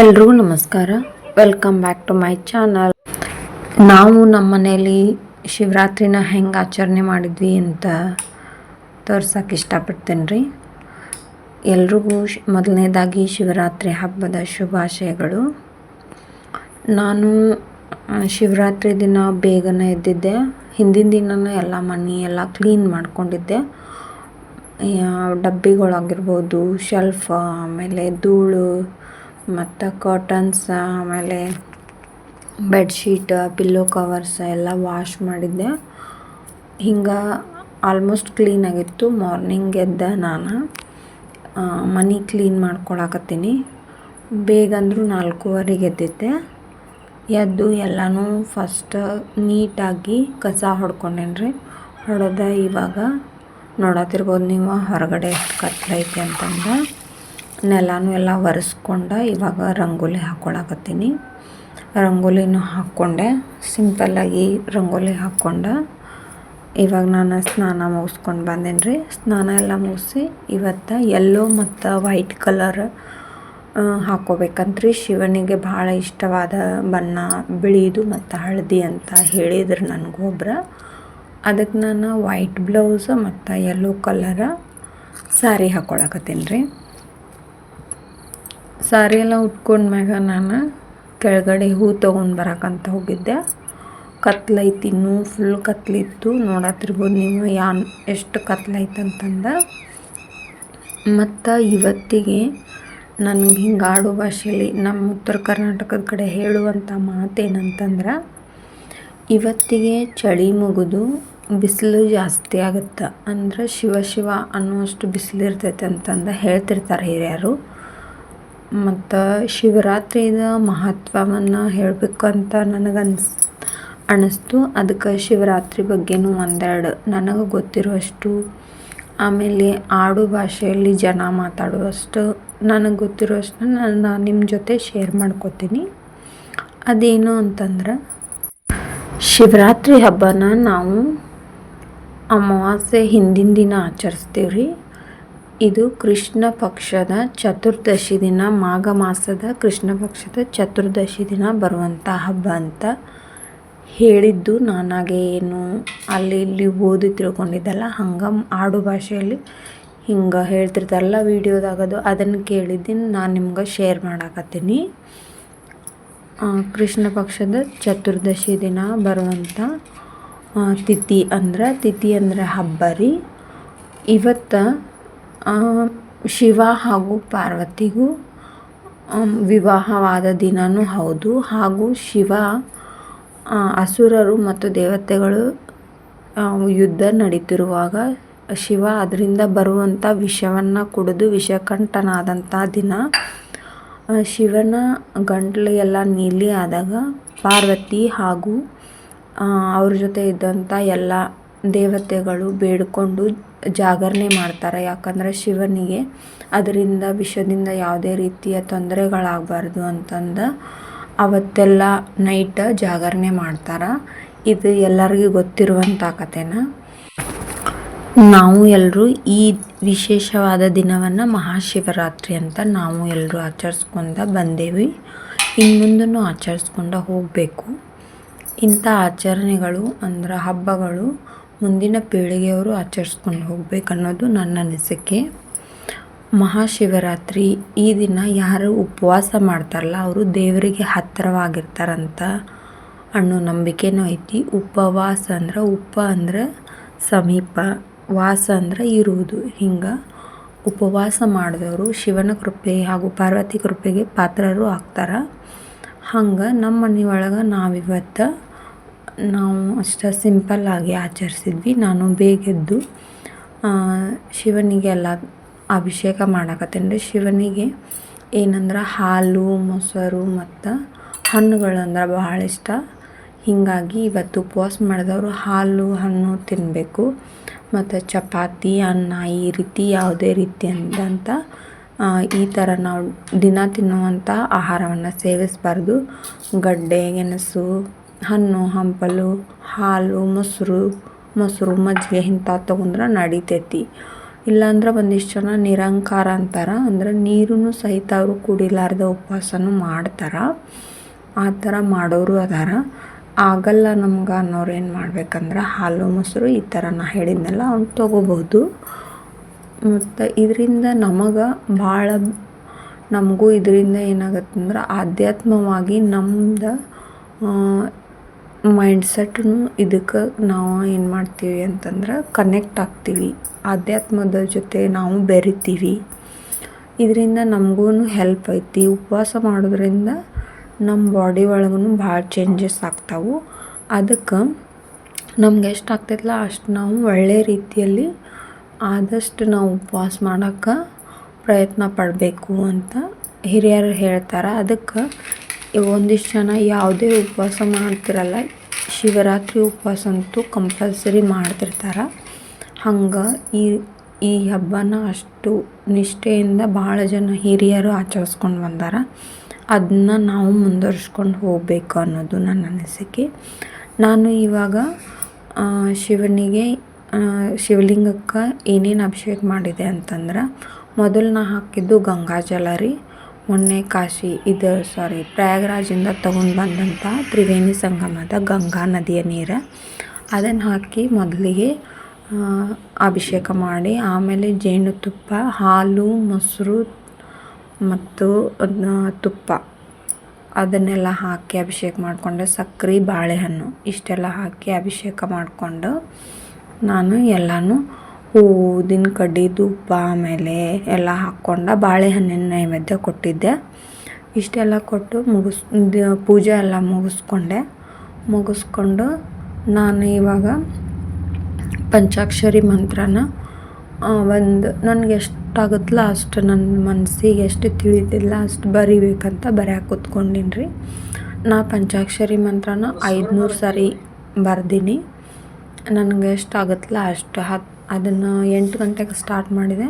ಎಲ್ರಿಗೂ ನಮಸ್ಕಾರ. Welcome back to my channel ನಾವು ನಮ್ಮ ಮನೇಲಿ ಶಿವರಾತ್ರಿನ ಹೆಂಗೆ ಆಚರಣೆ ಮಾಡಿದ್ವಿ ಅಂತ ತೋರ್ಸೋಕೆ ಇಷ್ಟಪಡ್ತೇನೆ ರೀ ಎಲ್ರಿಗೂ ಮೊದಲನೇದಾಗಿ ಶಿವರಾತ್ರಿ ಹಬ್ಬದ ಶುಭಾಶಯಗಳು. ನಾನು ಶಿವರಾತ್ರಿ ದಿನ ಬೇಗನೆ ಎದ್ದಿದ್ದೆ. ಹಿಂದಿನ ದಿನನೇ ಎಲ್ಲ ಮನೆ ಎಲ್ಲ ಕ್ಲೀನ್ ಮಾಡ್ಕೊಂಡಿದ್ದೆ. ಡಬ್ಬಿಗಳಾಗಿರ್ಬೋದು ಶೆಲ್ಫ್ ಆಮೇಲೆ ಧೂಳು ಮತ್ತು ಕಾಟನ್ಸ್ ಆಮೇಲೆ ಬೆಡ್ಶೀಟ್ ಪಿಲ್ಲೋ ಕವರ್ಸ್ ಎಲ್ಲ ವಾಶ್ ಮಾಡಿದ್ದೆ. ಹಿಂಗೆ ಆಲ್ಮೋಸ್ಟ್ ಕ್ಲೀನ್ ಆಗಿತ್ತು. ಮಾರ್ನಿಂಗ್ ಎದ್ದೆ ನಾನು. ಮನೆ ಕ್ಲೀನ್ ಮಾಡ್ಕೊಳಕತ್ತೀನಿ. ಬೇಗ ಅಂದರೂ ನಾಲ್ಕೂವರೆಗೆ ಎದ್ದಿದ್ದೆ ಎದ್ದು ಎಲ್ಲನೂ ಫಸ್ಟ್ ನೀಟಾಗಿ ಕಸ ಹೊಡ್ಕೊಂಡೇನಿ ರೀ. ಹೊಡೆದ ಇವಾಗ ನೋಡತ್ತಿರ್ಬೋದು ನೀವು, ಹೊರಗಡೆ ಎಷ್ಟು ಅಂತಂದ್ರೆ. ಅಂತಂದು ನೆಲನೂ ಎಲ್ಲ ಒರೆಸ್ಕೊಂಡು ಇವಾಗ ರಂಗೋಲಿ ಹಾಕ್ಕೊಳಕತ್ತೀನಿ ರಂಗೋಲಿನೂ ಹಾಕ್ಕೊಂಡೆ. ಸಿಂಪಲ್ಲಾಗಿ ರಂಗೋಲಿ ಹಾಕ್ಕೊಂಡು. ಇವಾಗ ನಾನು ಸ್ನಾನ ಮುಗಿಸ್ಕೊಂಡು ಬಂದೇನಿ ರೀ ಸ್ನಾನ ಎಲ್ಲ ಮುಗಿಸಿ ಇವತ್ತು ಎಲ್ಲೋ ಮತ್ತು ವೈಟ್ ಕಲರ್ ಹಾಕೋಬೇಕಂತ್ರಿ. ಶಿವನಿಗೆ ಭಾಳ ಇಷ್ಟವಾದ ಬಣ್ಣ, ಬಿಳಿದು ಮತ್ತು ಹಳದಿ ಅಂತ ಹೇಳಿದ್ರು ನನಗೊಬ್ರು. ಅದಕ್ಕೆ ನಾನು ವೈಟ್ ಬ್ಲೌಸ್ ಮತ್ತು ಯೆಲ್ಲೋ ಕಲರ ಸ್ಯಾರಿ ಹಾಕ್ಕೊಳಕತ್ತೀನಿ ರೀ. ಸಾರಿ ಎಲ್ಲ ಉಟ್ಕೊಂಡ್ಮ್ಯಾಗ ನಾನು ಕೆಳಗಡೆ ಹೂ ತೊಗೊಂಡು ಬರಕಂತ ಹೋಗಿದ್ದೆ. ಕತ್ಲೈತಿ ಇನ್ನೂ ಫುಲ್ ಕತ್ಲಿತ್ತು ನೋಡತ್ತಿರ್ಬೋದು ನೀವು ಯಾ ಎಷ್ಟು ಕತ್ಲೈತೆ ಅಂತಂದು. ಮತ್ತು ಇವತ್ತಿಗೆ ನನಗೆ ಹಿಂಗೆ ಆಡು ಭಾಷೆಯಲ್ಲಿ ನಮ್ಮ ಉತ್ತರ ಕರ್ನಾಟಕದ ಕಡೆ ಹೇಳುವಂಥ ಮಾತೇನಂತಂದ್ರೆ, ಇವತ್ತಿಗೆ ಚಳಿ ಮುಗಿದು ಬಿಸಿಲು ಜಾಸ್ತಿ ಆಗುತ್ತೆ. ಅಂದ್ರೆ ಶಿವ ಶಿವ ಅನ್ನುವಷ್ಟು ಬಿಸಿಲು ಇರ್ತೈತೆ ಅಂತಂದು ಹೇಳ್ತಿರ್ತಾರೆ ಹಿರಿಯರು. ಮತ್ತು ಶಿವರಾತ್ರಿದ ಮಹತ್ವವನ್ನು ಅಂತ ನನಗನ್ಸ್ ಅನ್ನಿಸ್ತು ಅದಕ್ಕೆ ಶಿವರಾತ್ರಿ ಬಗ್ಗೆನೂ ಒಂದೆರಡು ನನಗೆ ಗೊತ್ತಿರುವಷ್ಟು, ಆಮೇಲೆ ಆಡು ಭಾಷೆಯಲ್ಲಿ ಜನ ಮಾತಾಡುವಷ್ಟು ನನಗೆ ಗೊತ್ತಿರುವಷ್ಟು ನಾನು ನಿಮ್ಮ ಜೊತೆ ಶೇರ್ ಮಾಡ್ಕೋತೀನಿ. ಅದೇನು ಅಂತಂದ್ರೆ, ಶಿವರಾತ್ರಿ ಹಬ್ಬನ ನಾವು ಅಮಾವಾಸ್ಯೆ ಹಿಂದಿನ ದಿನ ಆಚರಿಸ್ತೀವಿ ರೀ ಇದು ಕೃಷ್ಣ ಪಕ್ಷದ ಚತುರ್ದಶಿ ದಿನ, ಮಾಘ ಮಾಸದ ಕೃಷ್ಣ ಪಕ್ಷದ ಚತುರ್ದಶಿ ದಿನ ಬರುವಂಥ ಹಬ್ಬ ಅಂತ ಹೇಳಿದ್ದು. ನಾನಾಗೆ ಏನು ಅಲ್ಲಿ ಇಲ್ಲಿ ಓದಿ ತಿಳ್ಕೊಂಡಿದ್ದಲ್ಲ, ಹಂಗೆ ಆಡು ಭಾಷೆಯಲ್ಲಿ ಹಿಂಗೆ ಹೇಳ್ತಿರ್ತಾರಲ್ಲ ವಿಡಿಯೋದಾಗದು ಅದನ್ನು ಕೇಳಿದ್ದೀನಿ, ನಾನು ನಿಮ್ಗೆ ಶೇರ್ ಮಾಡಾಕತ್ತೀನಿ. ಕೃಷ್ಣ ಪಕ್ಷದ ಚತುರ್ದಶಿ ದಿನ ಬರುವಂಥ ತಿಥಿ ಅಂದ್ರೆ, ತಿಥಿ ಅಂದರೆ ಹಬ್ಬ ರೀ. ಇವತ್ತು ಶಿವ ಹಾಗೂ ಪಾರ್ವತಿಗೂ ವಿವಾಹವಾದ ದಿನವೂ ಹೌದು. ಹಾಗೂ ಶಿವ ಅಸುರರು ಮತ್ತು ದೇವತೆಗಳು ಯುದ್ಧ ನಡೀತಿರುವಾಗ ಶಿವ ಅದರಿಂದ ಬರುವಂಥ ವಿಷವನ್ನು ಕುಡಿದು ವಿಷಕಂಠನಾದಂಥ ದಿನ. ಶಿವನ ಗಂಟಲು ಎಲ್ಲ ನೀಲಿ ಆದಾಗ ಪಾರ್ವತಿ ಹಾಗೂ ಅವ್ರ ಜೊತೆ ಇದ್ದಂಥ ಎಲ್ಲ ದೇವತೆಗಳು ಬೇಡಿಕೊಂಡು ಜಾಗರಣೆ ಮಾಡ್ತಾರೆ. ಯಾಕಂದರೆ ಶಿವನಿಗೆ ಅದರಿಂದ ವಿಷದಿಂದ ಯಾವುದೇ ರೀತಿಯ ತೊಂದರೆಗಳಾಗಬಾರ್ದು ಅಂತಂದು ಅವತ್ತೆಲ್ಲ ನೈಟ್ ಜಾಗರಣೆ ಮಾಡ್ತಾರೆ. ಇದು ಎಲ್ಲರಿಗೂ ಗೊತ್ತಿರುವಂಥ ಕಥೆನ. ನಾವು ಎಲ್ಲರೂ ಈ ವಿಶೇಷವಾದ ದಿನವನ್ನು ಮಹಾಶಿವರಾತ್ರಿ ಅಂತ ನಾವು ಎಲ್ಲರೂ ಆಚರಿಸ್ಕೊಂಡ ಬಂದೇವಿ. ಇನ್ನು ಮುಂದೂ ಆಚರಿಸ್ಕೊಂಡು ಹೋಗಬೇಕು. ಇಂಥ ಆಚರಣೆಗಳು ಅಂದ್ರೆ ಹಬ್ಬಗಳು ಮುಂದಿನ ಪೀಳಿಗೆಯವರು ಆಚರಿಸ್ಕೊಂಡು ಹೋಗ್ಬೇಕು ಅನ್ನೋದು ನನ್ನ ಅನಿಸಿಕೆ. ಮಹಾಶಿವರಾತ್ರಿ ಈ ದಿನ ಯಾರು ಉಪವಾಸ ಮಾಡ್ತಾರಲ್ಲ, ಅವರು ದೇವರಿಗೆ ಹತ್ತಿರವಾಗಿರ್ತಾರಂತ ಅನ್ನೋ ನಂಬಿಕೆನೂ ಐತಿ. ಉಪವಾಸ ಅಂದ್ರೆ ಉಪ ಅಂದ್ರೆ ಸಮೀಪ, ವಾಸ ಅಂದ್ರೆ ಇರುವುದು. ಹಿಂಗೆ ಉಪವಾಸ ಮಾಡಿದವರು ಶಿವನ ಕೃಪೆ ಹಾಗೂ ಪಾರ್ವತಿ ಕೃಪೆಗೆ ಪಾತ್ರರು ಆಗ್ತಾರೆ. ಹಂಗೆ ನಮ್ಮ ಮನೆಯೊಳಗೆ ನಾವಿವತ್ತು ನಾವು ಅಷ್ಟು ಸಿಂಪಲ್ಲಾಗಿ ಆಚರಿಸಿದ್ವಿ. ನಾನು ಬೇಗ ಎದ್ದು ಆ, ಶಿವನಿಗೆ ಎಲ್ಲ ಅಭಿಷೇಕ ಮಾಡಕತ್ತೇನೆ. ರೀ ಶಿವನಿಗೆ ಏನಂದ್ರೆ ಹಾಲು ಮೊಸರು ಮತ್ತು ಹಣ್ಣುಗಳಂದ್ರೆ ಬಹಳ ಇಷ್ಟ. ಹೀಗಾಗಿ ಇವತ್ತು ಉಪವಾಸ ಮಾಡಿದವರು ಹಾಲು ಹಣ್ಣು ತಿನ್ನಬೇಕು ಮತ್ತು ಚಪಾತಿ ಅನ್ನ ಈ ರೀತಿ ಯಾವುದೇ ರೀತಿ ಅಂತ ಈ ಥರ ನಾವು ದಿನ ತಿನ್ನುವಂಥ ಆಹಾರವನ್ನು ಸೇವಿಸಬಾರ್ದು. ಗಡ್ಡೆ ಗೆಣಸು ಹಣ್ಣು, ಹಂಪಲು, ಹಾಲು, ಮೊಸರು ಮೊಸರು ಮಜ್ಜಿಗೆ ಇಂಥದ್ದು ತೊಗೊಂಡ್ರೆ ನಡಿತೈತಿ. ಇಲ್ಲಾಂದ್ರೆ ಒಂದಿಷ್ಟು ಜನ ನಿರಂಕಾರ ಅಂತಾರೆ. ಅಂದ್ರೆ ನೀರನ್ನು ಸಹಿತ ಅವರು ಕುಡಿಲಾರ್ದ ಉಪವಾಸನೂ ಮಾಡ್ತಾರೆ. ಆ ಥರ ಮಾಡೋರು ಅದಾರ. ಆಗಲ್ಲ ನಮ್ಗೆ ಅನ್ನೋರು ಏನು ಮಾಡ್ಬೇಕಂದ್ರೆ ಹಾಲು, ಮೊಸರು ಈ ಥರ ನಾ ಹೇಳಿದ್ನಲ್ಲ ಅವ್ನು ತೊಗೋಬೋದು ಮತ್ತು ಇದರಿಂದ ನಮಗೆ ಭಾಳ ನಮಗೂ ಇದರಿಂದ ಏನಾಗತ್ತಂದ್ರೆ ಆಧ್ಯಾತ್ಮವಾಗಿ ನಮ್ದು ಮೈಂಡ್ಸೆಟ್ನು ಇದಕ್ಕೆ ನಾವು ಏನು ಮಾಡ್ತೀವಿ ಅಂತಂದ್ರೆ ಕನೆಕ್ಟ್ ಆಗ್ತೀವಿ. ಆಧ್ಯಾತ್ಮದ ಜೊತೆ ನಾವು ಬೆರಿತೀವಿ. ಇದರಿಂದ ನಮಗೂ ಹೆಲ್ಪ್ ಐತಿ. ಉಪವಾಸ ಮಾಡೋದ್ರಿಂದ ನಮ್ಮ ಬಾಡಿ ಒಳಗೂ ಭಾಳ ಚೇಂಜಸ್ ಆಗ್ತಾವೆ. ಅದಕ್ಕೆ ನಮ್ಗೆ ಎಷ್ಟು ಆಗ್ತೈತಲ್ಲ ಅಷ್ಟು ನಾವು ಒಳ್ಳೆಯ ರೀತಿಯಲ್ಲಿ ಆದಷ್ಟು ನಾವು ಉಪವಾಸ ಮಾಡೋಕ್ಕೆ ಪ್ರಯತ್ನ ಪಡಬೇಕು ಅಂತ ಹಿರಿಯರು ಹೇಳ್ತಾರೆ. ಅದಕ್ಕೆ ಒಂದಿಷ್ಟು ಜನ ಯಾವುದೇ ಉಪವಾಸ ಮಾಡ್ತಿರಲ್ಲ, ಶಿವರಾತ್ರಿ ಉಪವಾಸ ಅಂತೂ ಕಂಪಲ್ಸರಿ ಮಾಡ್ತಿರ್ತಾರೆ. ಹಂಗೆ ಈ ಈ ಹಬ್ಬನ ಅಷ್ಟು ನಿಷ್ಠೆಯಿಂದ ಭಾಳ ಜನ ಹಿರಿಯರು ಆಚರಿಸ್ಕೊಂಡು ಬಂದಾರ. ಅದನ್ನ ನಾವು ಮುಂದುವರ್ಸ್ಕೊಂಡು ಹೋಗಬೇಕು ಅನ್ನೋದು ನನ್ನ ಅನಿಸಿಕೆ. ನಾನು ಇವಾಗ ಶಿವನಿಗೆ ಶಿವಲಿಂಗಕ್ಕೆ ಏನೇನು ಅಭಿಷೇಕ ಮಾಡಿದೆ ಅಂತಂದ್ರೆ, ಮೊದಲು ನಾ ಹಾಕಿದ್ದು ಗಂಗಾಜಲ ರೀ. ಮೊನ್ನೆ ಕಾಶಿ ಇದು ಸಾರಿ ಪ್ರಯಾಗರಾಜಿಂದ ತಗೊಂಡು ಬಂದಂಥ ತ್ರಿವೇಣಿ ಸಂಗಮದ ಗಂಗಾ ನದಿಯ ನೀರು. ಅದನ್ನು ಹಾಕಿ ಮೊದಲಿಗೆ ಅಭಿಷೇಕ ಮಾಡಿ, ಆಮೇಲೆ ಜೇನುತುಪ್ಪ ಹಾಲು, ಮೊಸರು ಮತ್ತು ತುಪ್ಪ. ಅದನ್ನೆಲ್ಲ ಹಾಕಿ ಅಭಿಷೇಕ ಮಾಡಿಕೊಂಡೆ, ಸಕ್ರೆ ಬಾಳೆಹಣ್ಣು ಇಷ್ಟೆಲ್ಲ ಹಾಕಿ ಅಭಿಷೇಕ ಮಾಡಿಕೊಂಡು ನಾನು ಎಲ್ಲನೂ ಊದಿನ ಕಡ್ಡಿ ಧೂಪ ಆಮೇಲೆ ಎಲ್ಲ ಹಾಕ್ಕೊಂಡು ಬಾಳೆಹಣ್ಣಿನ ನೈವೇದ್ಯ ಕೊಟ್ಟಿದ್ದೆ. ಇಷ್ಟೆಲ್ಲ ಕೊಟ್ಟು ಮುಗಿಸ್ ಪೂಜೆ ಎಲ್ಲ ಮುಗಿಸ್ಕೊಂಡೆ. ಮುಗಿಸ್ಕೊಂಡು ನಾನು ಇವಾಗ ಪಂಚಾಕ್ಷರಿ ಮಂತ್ರನ ಒಂದು ನನಗೆ ಎಷ್ಟಾಗುತ್ತಲ್ಲ ಅಷ್ಟು ನನ್ನ ಮನಸ್ಸಿಗೆ ಎಷ್ಟು ತಿಳಿದಿಲ್ಲ ಅಷ್ಟು ಬರಿಬೇಕಂತ ಬರ್ಯಾಕೆ ಕೂತ್ಕೊಂಡಿನಿ ರೀ ನಾ ಪಂಚಾಕ್ಷರಿ ಮಂತ್ರನ ಐದುನೂರು ಸಾರಿ ಬರ್ದೀನಿ. ನನಗೆ ಎಷ್ಟಾಗುತ್ತಲ್ಲ ಅಷ್ಟು ಹತ್ತು ಅದನ್ನು ಎಂಟು ಗಂಟೆಗೆ ಸ್ಟಾರ್ಟ್ ಮಾಡಿದೆ.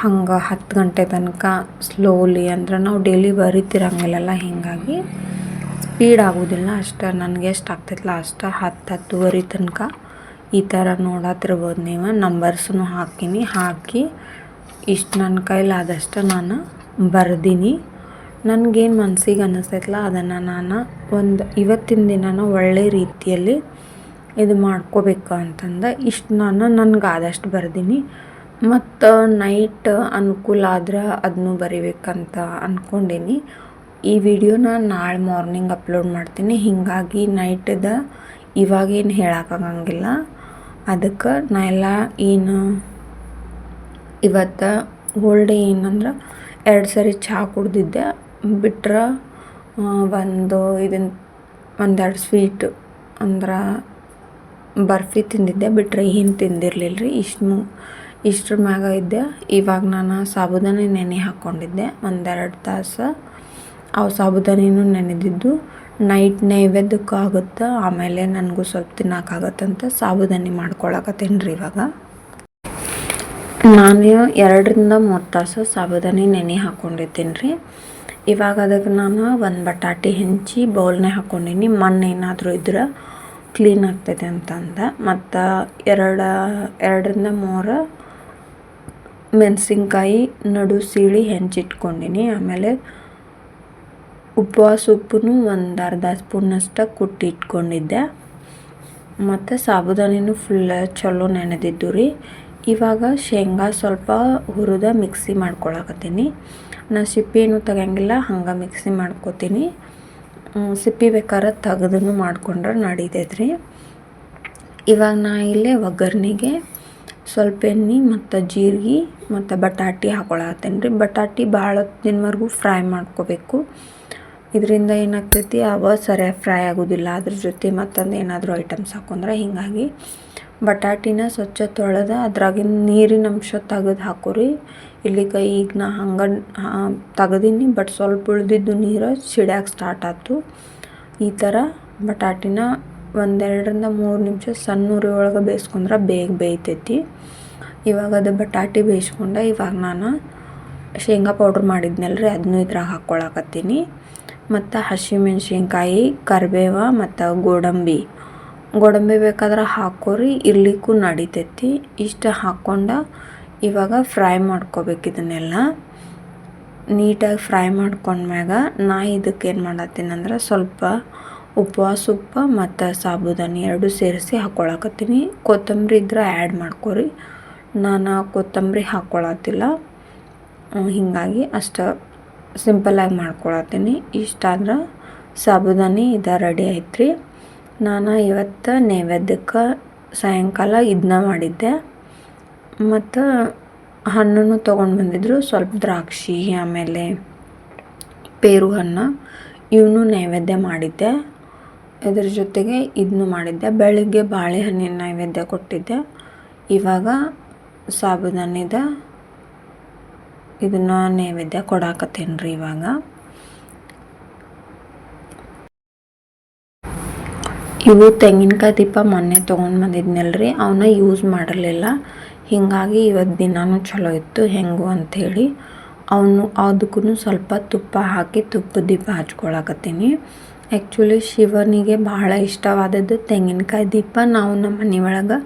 ಹಂಗೆ ಹತ್ತು ಗಂಟೆ ತನಕ ಸ್ಲೋಲಿ ಅಂದ್ರೆ ನಾವು ಡೈಲಿ ಬರೀತಿರಂಗಿಲ್ಲಲ್ಲ ಹೀಗಾಗಿ ಸ್ಪೀಡ್ ಆಗೋದಿಲ್ಲ ಅಷ್ಟು, ನನಗೆ ಎಷ್ಟು ಆಗ್ತೈತಲ್ಲ ಅಷ್ಟು ಹತ್ತು ಹತ್ತುವರೆ ತನಕ ಈ ಥರ ನೋಡತ್ತಿರ್ಬೋದು ನೀವು. ನಂಬರ್ಸನ್ನು ಹಾಕೀನಿ, ಹಾಕಿ ಇಷ್ಟು ನನ್ನ ಕೈಲಾದಷ್ಟು ನಾನು ಬರ್ದೀನಿ. ನನಗೇನು ಮನಸ್ಸಿಗೆ ಅನ್ನಿಸ್ತೈತಲ್ಲ ಅದನ್ನು ನಾನು ಒಂದು ಇವತ್ತಿನ ದಿನನ ಒಳ್ಳೆ ರೀತಿಯಲ್ಲಿ ಇದು ಮಾಡ್ಕೋಬೇಕು ಅಂತಂದು. ಇಷ್ಟು ನಾನು, ನನ್ಗೆ ಆದಷ್ಟು ಬರ್ದೀನಿ. ಮತ್ತು ನೈಟ್ ಅನುಕೂಲ ಆದ್ರೆ ಅದನ್ನು ಬರಿಬೇಕಂತ ಅಂದ್ಕೊಂಡೀನಿ ಈ ವಿಡಿಯೋನ ನಾಳೆ ಮಾರ್ನಿಂಗ್ ಅಪ್ಲೋಡ್ ಮಾಡ್ತೀನಿ. ಹೀಗಾಗಿ ನೈಟದ ಇವಾಗೇನು ಹೇಳೋಕ್ಕಾಗಂಗಿಲ್ಲ. ಅದಕ್ಕೆ ನಾ ಎಲ್ಲ ಏನು ಇವತ್ತು ಹೋಲ್ ಡೇ ಏನಂದ್ರೆ ಎರಡು ಸರಿ ಚಹಾ ಕುಡ್ದಿದ್ದೆ. ಬಿಟ್ರೆ ಒಂದು ಇದನ್ನು ಒಂದೆರಡು ಸ್ವೀಟ್ ಅಂದ್ರೆ ಬರ್ಫಿ ತಿಂದಿದ್ದೆ ಬಿಟ್ಟರೆ ಏನು ತಿಂದಿರಲಿಲ್ಲ ರೀ ಇಷ್ಟು ಇಷ್ಟ್ರ ಮ್ಯಾಗ ಇದ್ದೆ. ಇವಾಗ ನಾನು ಸಾಬುದಾನಿ ನೆನೆ ಹಾಕ್ಕೊಂಡಿದ್ದೆ ಒಂದೆರಡು ತಾಸು. ಅವು ಸಾಬುದಾನಿನೂ ನೆನೆದಿದ್ದು. ನೈಟ್ ನೈವೇದ್ಯಕ್ಕೆ ಆಗುತ್ತೆ, ಆಮೇಲೆ ನನಗೂ ಸ್ವಲ್ಪ ತಿನ್ನೋಕ್ಕಾಗತ್ತಂತ ಸಾಬುದಾನಿ ಮಾಡ್ಕೊಳಕತ್ತೀನಿ ರೀ ಇವಾಗ. ನಾನು ಎರಡರಿಂದ ಮೂರು ತಾಸು ಸಾಬುದಾನಿ ನೆನೆ ಹಾಕ್ಕೊಂಡಿದ್ದೀನಿ ರೀ ಇವಾಗ ಅದಕ್ಕೆ ನಾನು ಒಂದು ಬಟಾಟೆ ಹೆಂಚಿ, ಬೌಲ್ನೇ ಹಾಕ್ಕೊಂಡೀನಿ ಮಣ್ಣು ಏನಾದರೂ ಇದ್ರೆ ಕ್ಲೀನ್ ಆಗ್ತೈತೆ ಅಂತಂದ. ಮತ್ತು ಎರಡು, ಎರಡರಿಂದ ಮೂರು ಮೆಣಸಿನ್ಕಾಯಿ, ನಡು ಸೀಳಿ ಹೆಂಚಿಟ್ಕೊಂಡಿನಿ. ಆಮೇಲೆ ಉಪವಾಸ ಉಪ್ಪು ಒಂದು ಅರ್ಧ ಸ್ಪೂನಷ್ಟು ಕುಟ್ಟಿ ಇಟ್ಕೊಂಡಿದ್ದೆ ಮತ್ತು ಸಾಬುದಾನಿನೂ ಫುಲ್ ಚಲೋ ನೆನೆದಿದ್ದು ರೀ. ಇವಾಗ ಶೇಂಗಾ ಸ್ವಲ್ಪ ಹುರಿದ ಮಿಕ್ಸಿ ಮಾಡ್ಕೊಳಕತ್ತೀನಿ. ನಾ ಸಿಪ್ಪೇನು ತೆಗಿಯಂಗಿಲ್ಲ ಹಂಗೆ ಮಿಕ್ಸಿ ಮಾಡ್ಕೊತೀನಿ. ಸಿಪ್ಪೆ ಬೇಕಾದ್ರೆ ತೆಗ್ದು ಮಾಡ್ಕೊಂಡ್ರೆ ನಡಿತೈತೆ ಇವಾಗ ನಾ ಇಲ್ಲೇ ಒಗ್ಗರ್ಣೆಗೆ ಸ್ವಲ್ಪ ಎಣ್ಣೆ ಮತ್ತು ಜೀರಿಗೆ ಮತ್ತು ಬಟಾಟಿ ಹಾಕೊಳತ್ತೇನೆ ರೀ ಬಟಾಟಿ ಭಾಳ ದಿನವರೆಗೂ ಫ್ರೈ ಮಾಡ್ಕೋಬೇಕು. ಇದರಿಂದ ಏನಾಗ್ತೈತಿ, ಅವ ಸರಿಯಾಗಿ ಫ್ರೈ ಆಗೋದಿಲ್ಲ. ಅದ್ರ ಜೊತೆ ಮತ್ತೊಂದು ಏನಾದರೂ ಐಟಮ್ಸ್ ಹಾಕೊಂಡ್ರೆ ಹೀಗಾಗಿ ಬಟಾಟಿನ ಸ್ವಚ್ಛ ತೊಳೆದು ಅದ್ರಾಗಿನ ನೀರಿನ ಅಂಶ ತೆಗೆದು ಹಾಕೋರಿ. ಇಲ್ಲಿ ಕೈ ಈಗ ನಾ ಹಂಗೆ ತೆಗ್ದೀನಿ ಬಟ್ ಸ್ವಲ್ಪ ಉಳಿದಿದ್ದು ನೀರು ಸಿಡ್ಯಾಕೆ ಸ್ಟಾರ್ಟ್ ಆಯ್ತು. ಈ ಥರ ಬಟಾಟಿನ ಒಂದೆರಡರಿಂದ ಮೂರು ನಿಮಿಷ ಸಣ್ಣ ಉರಿ ಒಳಗೆ ಬೇಯಿಸ್ಕೊಂಡ್ರೆ ಬೇಗ ಬೇಯ್ತೈತಿ. ಇವಾಗ ಅದು ಬಟಾಟಿ ಬೇಯಿಸ್ಕೊಂಡೆ ಇವಾಗ ನಾನು ಶೇಂಗಾ ಪೌಡ್ರ್ ಮಾಡಿದ್ನಲ್ಲ ರೀ ಅದನ್ನೂ ಇದ್ರಾಗ ಹಾಕ್ಕೊಳಕತ್ತೀನಿ ಮತ್ತು ಹಸಿಮೆಣ್ಸಿನ್ಕಾಯಿ, ಕರಿಬೇವ ಮತ್ತು ಗೋಡಂಬಿ. ಗೋಡಂಬಿ ಬೇಕಾದ್ರೆ ಹಾಕೋರಿ, ಇರ್ಲಿಕ್ಕೂ ನಡಿತೈತಿ. ಇಷ್ಟು ಹಾಕ್ಕೊಂಡು ಇವಾಗ ಫ್ರೈ ಮಾಡ್ಕೋಬೇಕು ಇದನ್ನೆಲ್ಲ. ನೀಟಾಗಿ ಫ್ರೈ ಮಾಡ್ಕೊಂಡ್ಮ್ಯಾಗ ನಾ ಇದಕ್ಕೆ ಏನು ಮಾಡತ್ತೀನಂದ್ರೆ ಸ್ವಲ್ಪ ಉಪವಾಸ ಉಪ್ಪು ಮತ್ತು ಸಾಬುದಾನಿ ಎರಡು ಸೇರಿಸಿ ಹಾಕ್ಕೊಳಕತ್ತೀನಿ ಕೊತ್ತಂಬರಿ ಇದ್ರೆ ಆ್ಯಡ್ ಮಾಡ್ಕೊರಿ. ನಾನು ಕೊತ್ತಂಬರಿ ಹಾಕ್ಕೊಳತ್ತಿಲ್ಲ ಹೀಗಾಗಿ ಅಷ್ಟು ಸಿಂಪಲ್ಲಾಗಿ ಮಾಡ್ಕೊಳತ್ತೀನಿ. ಇಷ್ಟಾದ್ರೆ ಸಾಬುದಾನಿ ಇದು ರೆಡಿ ಐತ್ರಿ. ನಾನು ಇವತ್ತು ನೈವೇದ್ಯಕ್ಕೆ ಸಾಯಂಕಾಲ ಇದನ್ನ ಮಾಡಿದ್ದೆ. ಮತ್ತು ಹಣ್ಣನ್ನು ತೊಗೊಂಡು ಬಂದಿದ್ರು. ಸ್ವಲ್ಪ ದ್ರಾಕ್ಷಿ, ಆಮೇಲೆ ಪೇರು ಹಣ್ಣು ಇವನು ನೈವೇದ್ಯ ಮಾಡಿದ್ದೆ. ಇದ್ರ ಜೊತೆಗೆ ಇದನ್ನು ಮಾಡಿದ್ದೆ. ಬೆಳಗ್ಗೆ ಬಾಳೆಹಣ್ಣಿನ ನೈವೇದ್ಯ ಕೊಟ್ಟಿದ್ದೆ. ಇವಾಗ ಸಾಬುದಾನಿದ ಇದನ್ನು ನೈವೇದ್ಯ ಕೊಡಾಕತ್ತೇನೆ ರೀ ಇವಾಗ. ಇವು ತೆಂಗಿನಕಾಯಿ ದೀಪ ಮೊನ್ನೆ ತೊಗೊಂಡು ಬಂದಿದ್ನಲ್ರಿ. ಅವನ್ನ ಯೂಸ್ ಮಾಡಿರಲಿಲ್ಲ ಹೀಗಾಗಿ ಇವತ್ತು ದಿನಾನು ಚಲೋ ಇತ್ತು ಹೆಂಗು ಅಂಥೇಳಿ. ಅವನು ಅದಕ್ಕೂ ಸ್ವಲ್ಪ ತುಪ್ಪ ಹಾಕಿ ತುಪ್ಪ ದೀಪ ಹಚ್ಕೊಳಕತ್ತೀನಿ. ಆ್ಯಕ್ಚುಲಿ ಶಿವನಿಗೆ ಬಹಳ ಇಷ್ಟವಾದದ್ದು ತೆಂಗಿನಕಾಯಿ ದೀಪ. ನಾವು ನಮ್ಮ ಮನೆ ಒಳಗೆ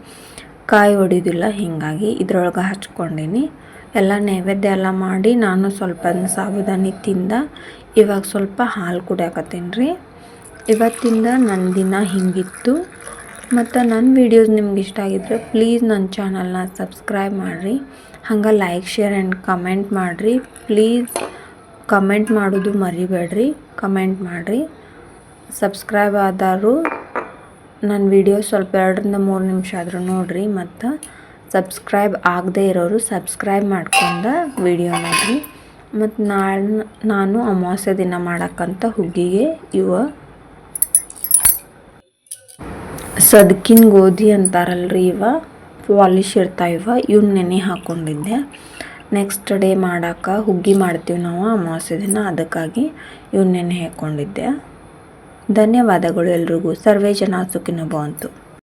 ಕಾಯಿ ಹೊಡಿಯೋದಿಲ್ಲ ಹೀಗಾಗಿ ಇದ್ರೊಳಗೆ ಹಚ್ಕೊಂಡೀನಿ. ಎಲ್ಲ ನೈವೇದ್ಯ ಎಲ್ಲ ಮಾಡಿ ನಾನು ಸ್ವಲ್ಪ ಸಾಬುದಾನಿ ತಿಂದ ಇವಾಗ ಸ್ವಲ್ಪ ಹಾಲು ಕುಡಿಯಾಕತ್ತೀನಿ ರೀ. ಇವತ್ತಿಂದ ನನ್ನ ದಿನ ಹಿಂಗಿತ್ತು. ಮತ್ತು ನನ್ನ ವೀಡಿಯೋಸ್ ನಿಮ್ಗೆ ಇಷ್ಟ ಆಗಿದ್ರೆ ಪ್ಲೀಸ್ ನನ್ನ ಚಾನಲ್ನ ಸಬ್ಸ್ಕ್ರೈಬ್ ಮಾಡಿರಿ. ಹಂಗೆ ಲೈಕ್ ಶೇರ್ ಆ್ಯಂಡ್ ಕಮೆಂಟ್ ಮಾಡಿರಿ. ಪ್ಲೀಸ್ ಕಮೆಂಟ್ ಮಾಡೋದು ಮರಿಬೇಡ್ರಿ. ಕಮೆಂಟ್ ಮಾಡಿರಿ. ಸಬ್ಸ್ಕ್ರೈಬ್ ಆದರೂ ನನ್ನ ವಿಡಿಯೋ ಸ್ವಲ್ಪ ಎರಡರಿಂದ ಮೂರು ನಿಮಿಷ ಆದರೂ ನೋಡಿರಿ ಮತ್ತು ಸಬ್ಸ್ಕ್ರೈಬ್ ಆಗದೇ ಇರೋರು ಸಬ್ಸ್ಕ್ರೈಬ್ ಮಾಡ್ಕೊಂಡು ವಿಡಿಯೋ ನೋಡಿರಿ. ಮತ್ತು ನಾಳೆ, ನಾನು ಅಮಾವಾಸ್ಯೆ ದಿನ ಮಾಡೋಕ್ಕಂತ ಹುಗ್ಗಿಗೆ ಇವ ಸದ್ಕಿನ ಗೋಧಿ ಅಂತಾರಲ್ರಿ ಇವ. ಪಾಲಿಶ್ ಇರ್ತಾವ ಇವ್ನ ನೆನೆ ಹಾಕ್ಕೊಂಡಿದ್ದೆ ನೆಕ್ಸ್ಟ್ ಡೇ ಮಾಡೋಕೆ ಹುಗ್ಗಿ ಮಾಡ್ತೀವಿ ನಾವು ಅಮಾವಾಸ್ಯೆ ದಿನ. ಅದಕ್ಕಾಗಿ ಇವ್ನ ನೆನೆ ಹಾಕ್ಕೊಂಡಿದ್ದೆ ಧನ್ಯವಾದಗಳು ಎಲ್ರಿಗೂ. ಸರ್ವೇ ಜನ ಸುಖಿನೋ ಭವಂತು.